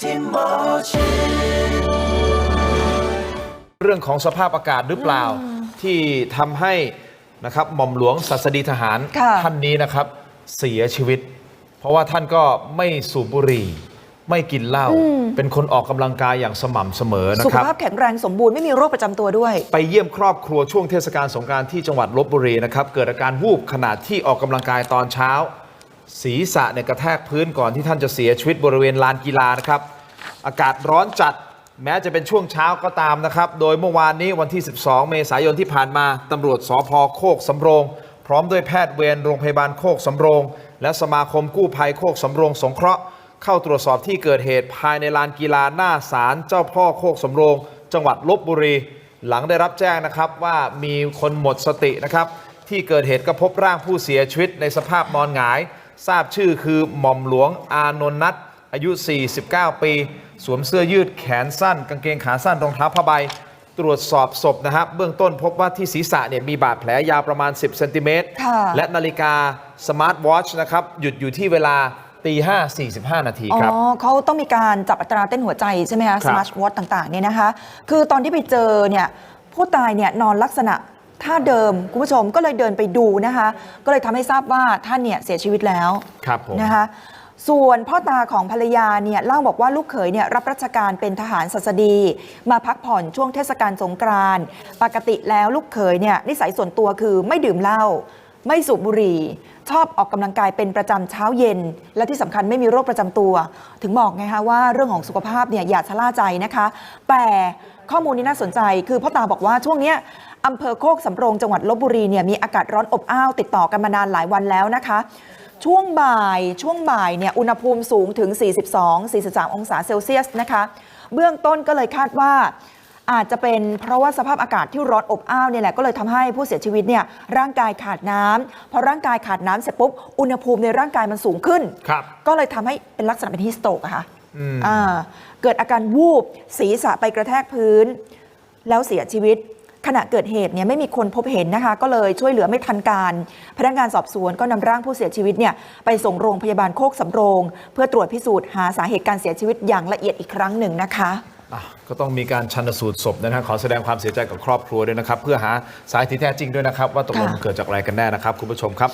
ที่หมอชิดเรื่องของสภาพอากาศหรือเปล่าที่ทำให้นะครับหม่อมหลวงศัสดีทหารค่ะ ท่านนี้นะครับเสียชีวิต เพราะว่าท่านก็ไม่สูบบุหรี่ ไม่กินเหล้าเป็นคนออกกำลังกายอย่างสม่ำเสมอนะสุคขรับ ภาพแข็งแรงสมบูรณ์ไม่มีโรคประจำตัวด้วย ไปเยี่ยมครอบครัวช่วงเทศกาลสงกรานต์ที่จังหวัดลบบุรีนะครับ เกิดอาการวูบขณะที่ออกกำลังกายตอนเช้า ศีรษะเนี่ยกระแทกพื้นก่อนที่ท่านจะเสียชีวิตบริเวณลานกีฬานะครับ อากาศร้อนจัด แม้จะเป็นช่วงเช้าก็ตามนะครับ โดยเมื่อวานนี้วันที่ 12 เมษายนที่ผ่านมาตำรวจสพโคกสำโรง พร้อมด้วยแพทย์เวรโรงพยาบาลโคกสำโรง และสมาคมกู้ภัยโคกสำโรงสงเคราะห์เข้าตรวจสอบที่เกิดเหตุภายในลานกีฬาหน้าศาลเจ้าพ่อโคกสำโรง จังหวัดลบบุรี หลังได้รับแจ้งนะครับว่ามีคนหมดสตินะครับที่เกิดเหตุก็พบร่างผู้เสียชีวิตในสภาพนอนหงาย ทราบชื่อคือหม่อมหลวงอานนท์นัทอายุ 49 ปี สวมเสื้อยืดแขนสั้น กางเกงขาสั้นรองเท้าผ้าใบ ตรวจสอบศพนะครับ เบื้องต้นพบว่าที่ศีรษะเนี่ยมีบาดแผลยาวประมาณ 10เซนติเมตรค่ะ และนาฬิกาสมาร์ทวอชนะครับ หยุดอยู่ที่เวลาตีห้า45นาทีอ๋อครับ เขาต้องมีการจับอัตราเต้นหัวใจใช่ไหมคะคสรับมาร์ทวอทต่างๆเนี่ยนะคะ คือตอนที่ไปเจอเนี่ยผู้ตายเนี่ยนอนลักษณะท่าเดิม คุณผู้ชมก็เลยเดินไปดูนะคะ ก็เลยทำให้ทราบว่าท่านเนี่ยเสียชีวิตแล้วครับผม นะคะ ส่วนพ่อตาของภรรยาเนี่ยเล่าบอกว่าลูกเขยเนี่ยรับราชการเป็นทหารศัสดี มาพักผ่อนช่วงเทศกาลสงกรานต์ปกติแล้วลูกเขยเนี่ยนิสัยส่วนตัวคือไม่ดื่มเหล้าไม่สูบบุหรี่ ชอบออกกำลังกายเป็นประจำเช้าเย็น และที่สำคัญไม่มีโรคประจำตัว ถึงบอกไงคะว่าเรื่องของสุขภาพเนี่ยอย่าชะล่าใจนะคะ แต่ข้อมูลนี้น่าสนใจคือพ่อตาบอกว่าช่วงเนี้ยอำเภอโคกสำโรงจังหวัดลบบุรีเนี่ยมีอากาศร้อนอบอ้าวติดต่อกันมานานหลายวันแล้วนะคะ ช่วงบ่ายช่วงบ่ายเนี่ยอุณหภูมิสูงถึง 42-43 องศาเซลเซียสนะคะเบื้องต้นก็เลยคาดว่าอาจจะเป็นเพราะว่าสภาพอากาศที่ร้อนอบอ้าวเนี่ยแหละก็เลยทำให้ผู้เสียชีวิตเนี่ยร่างกายขาดน้ำพอร่างกายขาดน้ำเสร็จปุ๊บอุณหภูมิในร่างกายมันสูงขึ้นครับก็เลยทำให้เป็นลักษณะเป็นฮิสโตกอะค่ะอืมอ่าเกิดอาการวูบศีรษะไปกระแทกพื้น แล้วเสียชีวิต ขณะเกิดเหตุเนี่ยไม่มีคนพบเห็นนะคะ ก็เลยช่วยเหลือไม่ทันการ พนักงานสอบสวนก็นำร่างผู้เสียชีวิตเนี่ยไปส่งโรงพยาบาลโคกสำโรง เพื่อตรวจพิสูจน์หาสาเหตุการเสียชีวิตอย่างละเอียดอีกครั้งหนึ่งนะคะอะก็ต้องมีการชันสูตรศพนะครับขอแสดงความเสียใจกับครอบครัวด้วยนะครับ เพื่อหาสาเหตุที่แท้จริงด้วยนะครับ ว่าตกลงค่ะเกิดจากอะไรกันแน่นะครับ คุณผู้ชมครับ